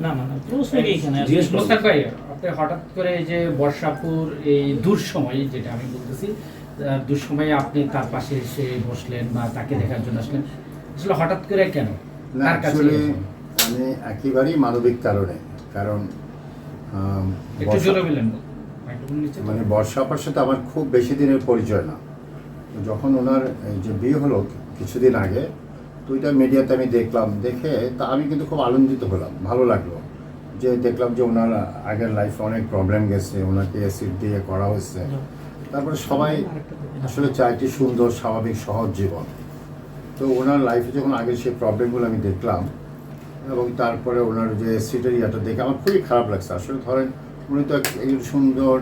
না না না প্রশ্ন এখানে মোস্তাক ভাই আপনি হঠাৎ করে এই যে বর্ষাপুর এই দুঃসময় যেটা আমি বলতেছি দুঃসময়ে আপনি তার পাশে এসে বসলেন বা তাকে দেখার জন্য আসলেন আসলে হঠাৎ করে কেন না কার কাছে? মানে একেবারেই মানবিক কারণে কারণ একটু বর্ষা- জোরে তো। মানে বর্ষাপার সাথে আমার খুব বেশি দিনের পরিচয় না যখন ওনার এই যে বিয়ে হলো কিছুদিন আগে ওইটা মিডিয়াতে আমি দেখলাম দেখে তা আমি কিন্তু খুব আনন্দিত হলাম ভালো লাগল। যে দেখলাম যে ওনার আগের লাইফে অনেক প্রবলেম গেছে ওনাকে অ্যাসিড দিয়ে করা হয়েছে। তারপরে সবাই আসলে চায় একটি সুন্দর স্বাভাবিক সহজ জীবন। তো ওনার লাইফে যখন আগে সেই প্রবলেমগুলো আমি দেখলাম এবং তারপরে ওনার যে অ্যাসিডের ইয়াটা দেখে আমার খুবই খারাপ লাগছে। আসলে ধরেন উনি তো এক- একজন সুন্দর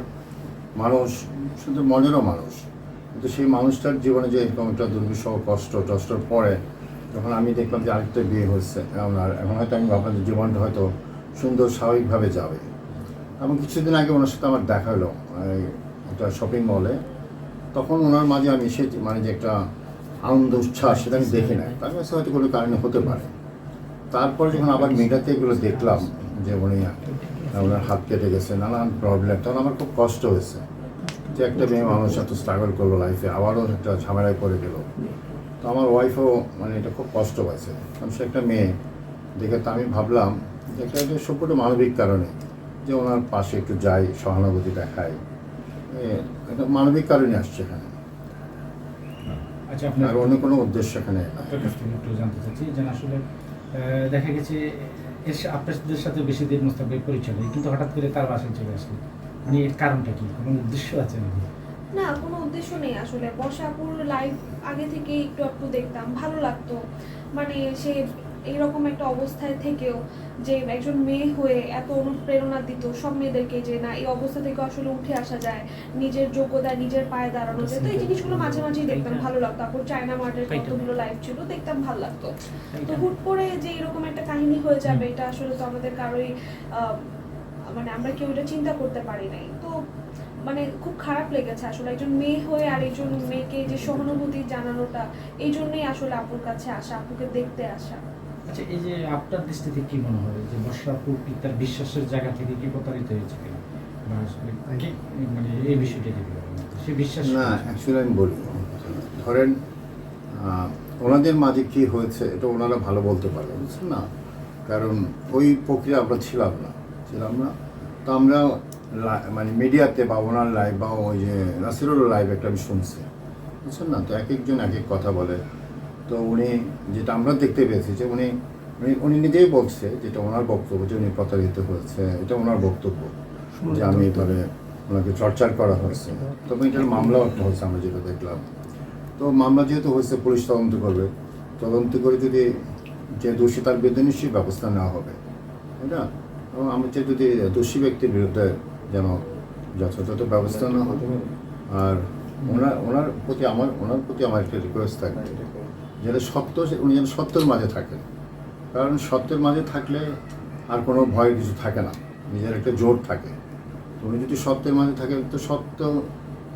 মানুষ সুন্দর মনেরও মানুষ। কিন্তু সেই মানুষটার জীবনে যে এরকম একটা দুর্বিষহ কষ্ট টষ্টর পরে যখন আমি দেখলাম যে আরেকটা বিয়ে হচ্ছে ওনার। এখন হয়তো আমি ভাবলাম যে জীবনটা হয়তো সুন্দর, স্বাভাবিকভাবে যাবে। এবং কিছুদিন আগে ওনার সাথে আমার দেখা হলো একটা শপিং মলে তখন ওনার মাঝে আমি এসে মানে যে একটা আনন্দ, উচ্ছ্বাস, সেটা আমি দেখি না তার কাছে হয়তো কোনো কারণে হতে পারে। তারপরে যখন আবার মিডিয়াতে এগুলো দেখলাম, যে উনি ওনার হাত কেটে গেছে, নানান প্রবলেম তখন আমার খুব কষ্ট হয়েছে। যে একটা মেয়ে মানুষ এত স্ট্রাগল করল লাইফে আবারও একটা ঝামেলায় পড়ে গেল। তো আমার ওয়াইফও মানে এটা খুব কষ্ট পাইছে। কারণ সে একটা মেয়ে। দেখে তো আমি ভাবলাম যে এটা একটা সম্পূর্ণ মানবিক কারণে যে ওনার পাশে একটু যাই সহানুভূতি দেখাই। এ, এটা মানবিক কারণে আসছে এখানে। আচ্ছা আপনার আর অন্য কোনো উদ্দেশ্য এখানে একটু জানতে চাচ্ছি যে আসলে দেখা গেছে এর আপনাদের সাথে বেশি দিন মোস্তাক পরিচয় নেই কিন্তু হঠাৎ করে তার বাসায় চলে আসলেন। মানে এর কারণটা কি? কোনো উদ্দেশ্য আছে নাকি? না কোনো উদ্দেশ্য নেই আসলে বর্ষাপুর লাইভ আগে থেকে একটু একটু দেখতাম ভালো লাগতো। মানে সে এইরকম একটা অবস্থায় থেকেও যে একজন মেয়ে হয়ে এত অনুপ্রেরণা দিত সব মেয়েদেরকে যে না এই অবস্থা থেকে আসলে উঠে আসা যায়। নিজের যোগ্যতা নিজের পায়ে দাঁড়ানো যায়। তো এই জিনিসগুলো মাঝে মাঝেই দেখতাম ভালো লাগতো। তারপর চায়না মার্টের কতগুলো লাইভ ছিল দেখতাম ভালো লাগতো। তো হুট করে যে এরকম একটা কাহিনী হয়ে যাবে এটা আসলে তো আমাদের কারোই আহ, মানে আমরা কেউ এটা চিন্তা করতে পারি নাই। তো মানে খুব খারাপ লেগেছে আসলে একজন মেয়ে হয়ে আর একজন মেয়েকে যে সহানুভূতি জানানোটা এই জন্যই আসলে আপুর কাছে আসা আপুকে দেখতে আসা। আচ্ছা এই যে আপনার দৃষ্টিতে কি মনে হয় যে বর্ষাপুর কি তার বিশ্বাসের জায়গা থেকে কি প্রতারিত হয়েছে কিনা? মানে এই বিষয়টা কি সে বিশ্বাস না অ্যাকচুয়ালি আমি বলি। ধরেন ওনাদের মাঝে কি হয়েছে এটা ওনারা ভালো বলতে পারবে বুঝছেন না? কারণ ওই প্রক্রিয়া আমরা ছিলাম না। ছিলাম না। তো আমরা মানে মিডিয়াতে বা ওনার লাইভ বা ওই যে নাসিরুল লাইভ একটা আমি শুনছি। বুঝছেন না? তো এক একজন এক এক কথা বলে। তো উনি যেটা আমরা দেখতে পেয়েছি যে উনি, উনি- উনি নিজেই বলছে যেটা ওনার বক্তব্য, যে উনি প্রতারিত হয়েছে। এটা ওনার বক্তব্য যে আমি এবারে ওনাকে চর্চার করা হয়েছে। তবে এটার মামলাও একটা হয়েছে আমরা যেটা দেখলাম। তো মামলা যেহেতু হয়েছে, পুলিশ তদন্ত করবে। তদন্ত করে যদি যে দোষী তার বিরুদ্ধে ব্যবস্থা নেওয়া হবে। তাই না? এবং চাই যদি দোষী ব্যক্তির বিরুদ্ধে যেন যথাযথ ব্যবস্থা নেওয়া হবে আর ওনার ওনার প্রতি আমার ওনার প্রতি আমার একটা রিকোয়েস্ট থাকবে যেটা সত্য উনি যেন সত্যের মাঝে থাকেন। কারণ সত্যের মাঝে থাকলে আর কোনো ভয় কিছু থাকে না, নিজের একটা জোর থাকে। উনি যদি সত্যের মাঝে থাকে তো সত্য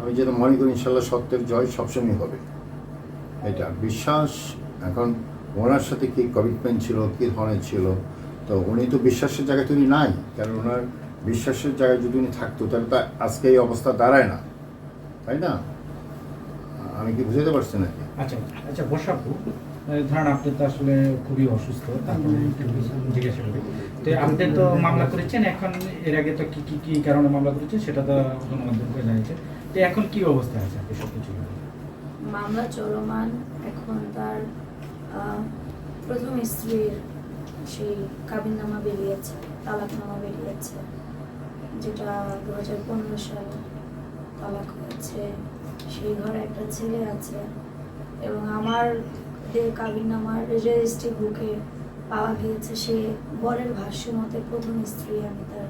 আমি যেটা মনে করি ইনশাল্লাহ সত্যের জয় সবসময় হবে। এটা বিশ্বাস, এখন ওনার সাথে কি কমিটমেন্ট ছিল, কী ধরনের ছিল তো উনি তো বিশ্বাসের জায়গায় তো উনি নাই। কারণ ওনার বিশ্বাসের জায়গায় যদি উনি থাকতো তাহলে তো আজকে এই অবস্থা দাঁড়ায় না। তাই না? আমি কি বুঝতে পারছি নাকি? আচ্ছা আচ্ছা বর্ষাপুর আহ, ধরেন আপনি তো আসলে খুবই অসুস্থ তারপরে জিজ্ঞাসা করি। তো আপনি তো মামলা করেছেন এখন এর আগে তো কি কি কি কারণে মামলা করেছেন সেটা তো গণমাধ্যমকে জানিয়েছে। তো এখন কি অবস্থা আছে আপনি সব কিছু মামলা চলমান এখন তার প্রথম স্ত্রীর সেই কাবিননামা বেরিয়েছে তালাকনামা বেরিয়েছে যেটা দু হাজার পনেরো সালে তালাক হয়েছে। সেই ঘরে একটা ছেলে আছে এবং আমার যে কাবিননামার রেজিস্ট্রি বুকে পাওয়া গিয়েছে সে বরের ভাষ্য মতে প্রথম স্ত্রী আমি তার।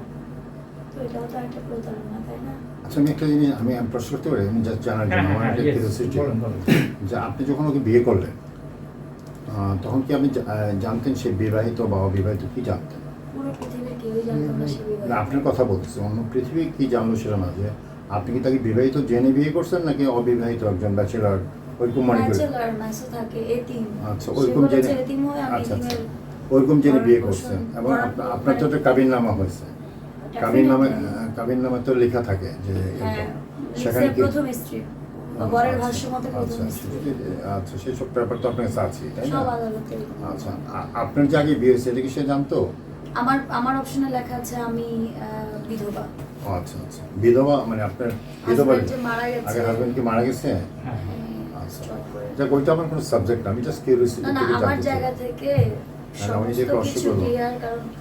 তো এটাও তো একটা প্রতারণা তাই না? আচ্ছা আমি একটা জিনিস আমি প্রশ্ন করতে পারি আমি জানার জন্য আমার একটা curiosity। হ্যাঁ, বলেন। যে আপনি যখন ওকে বিয়ে করলেন তখন কি আপনি জানতেন সে বিবাহিত বা অবিবাহিত কি জানতেন? না। আপনার কথা বলতেছি অন্য পৃথিবী কি জানলো সেটা না যে আপনি কি তাকে বিবাহিত জেনে বিয়ে করছেন নাকি অবিবাহিত একজন ব্যাচেলার ওইরকম মনে করে? আচ্ছা ওইরকম জেনে আচ্ছা আচ্ছা ওরকম যিনি বিয়ে করছেন। এবং আপনার তো একটা কাবিন নামা হয়েছে। কাবিন নামে। কাবিন নামে তো লেখা থাকে যে হ্যাঁ সেখানে প্রথম স্ত্রী। আচ্ছা, আচ্ছা, প্রথম আচ্ছা সেই সব ব্যাপার তো আপনার কাছে আছে তাই না? সব আদালতে আচ্ছা আপনার যে আগে বিয়ে হয়েছে? এটা কি সে জানতো? আমার আমার অপশনে লেখা আছে আমি বিধবা। আচ্ছা আচ্ছা বিধবা মানে আপনার বিধবা মারা গেছে। আগে হাজবেন্ড কি মারা গেছে? হ্যাঁ আচ্ছা এটা ওইটা আমার কোনো সাবজেক্ট না আমি জাস্ট কিউরিয়াসিটি না না আমার জায়গা থেকে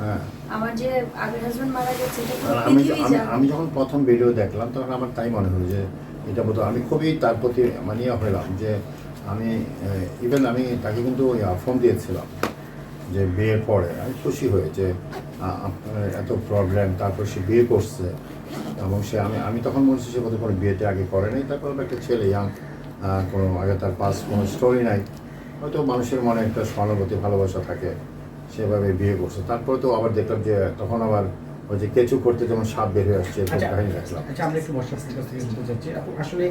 হ্যাঁ। আমার যে আগের হাজবেন্ড মারা গেছে এটা পুরো আর আমি পৃথিবী আমি- জানে। আমি যখন প্রথম ভিডিও দেখলাম তখন আমার তাই মনে হলো যে এটা বোধ আমি খুবই তার প্রতি মানে ইয়ে হলাম যে আমি ইভেন আমি তাকে কিন্তু ফোন দিয়েছিলাম যে বিয়ের পরে আমি খুশি হয়ে যে এত প্রবলেম তারপর সে বিয়ে করছে এবং সে আমি আমি তখন মনে হচ্ছে সে বোধহয় কোনো বিয়েতে আগে করে নাই। তারপর একটা ছেলে ইয়াং কোনো আগে তার পাস কোনো স্টোরি নাই। হয়তো মানুষের মনে একটা সহানুভূতি, ভালোবাসা থাকে, সেভাবে বিয়ে করছে। তারপরে তো আবার দেখলাম যে তখন আবার ওই যে কেঁচু করতে যেমন সাপ বের হয়ে আসছে আচ্ছা কাহিনী আচ্ছা আমরা একটু বর্ষা কাছ থেকে জানতে চাচ্ছি। এখন আসলে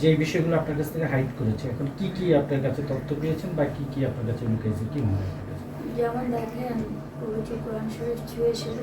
যে বিষয়গুলো আপনার কাছ থেকে হাইড করেছে এখন কি কি আপনার কাছে তথ্য পেয়েছেন বা কি কি আপনার কাছে লুকিয়েছে কি মনে হয় যেমন দেখেন পবিত্র কোরআন শরীফ ছুঁয়ে সেটা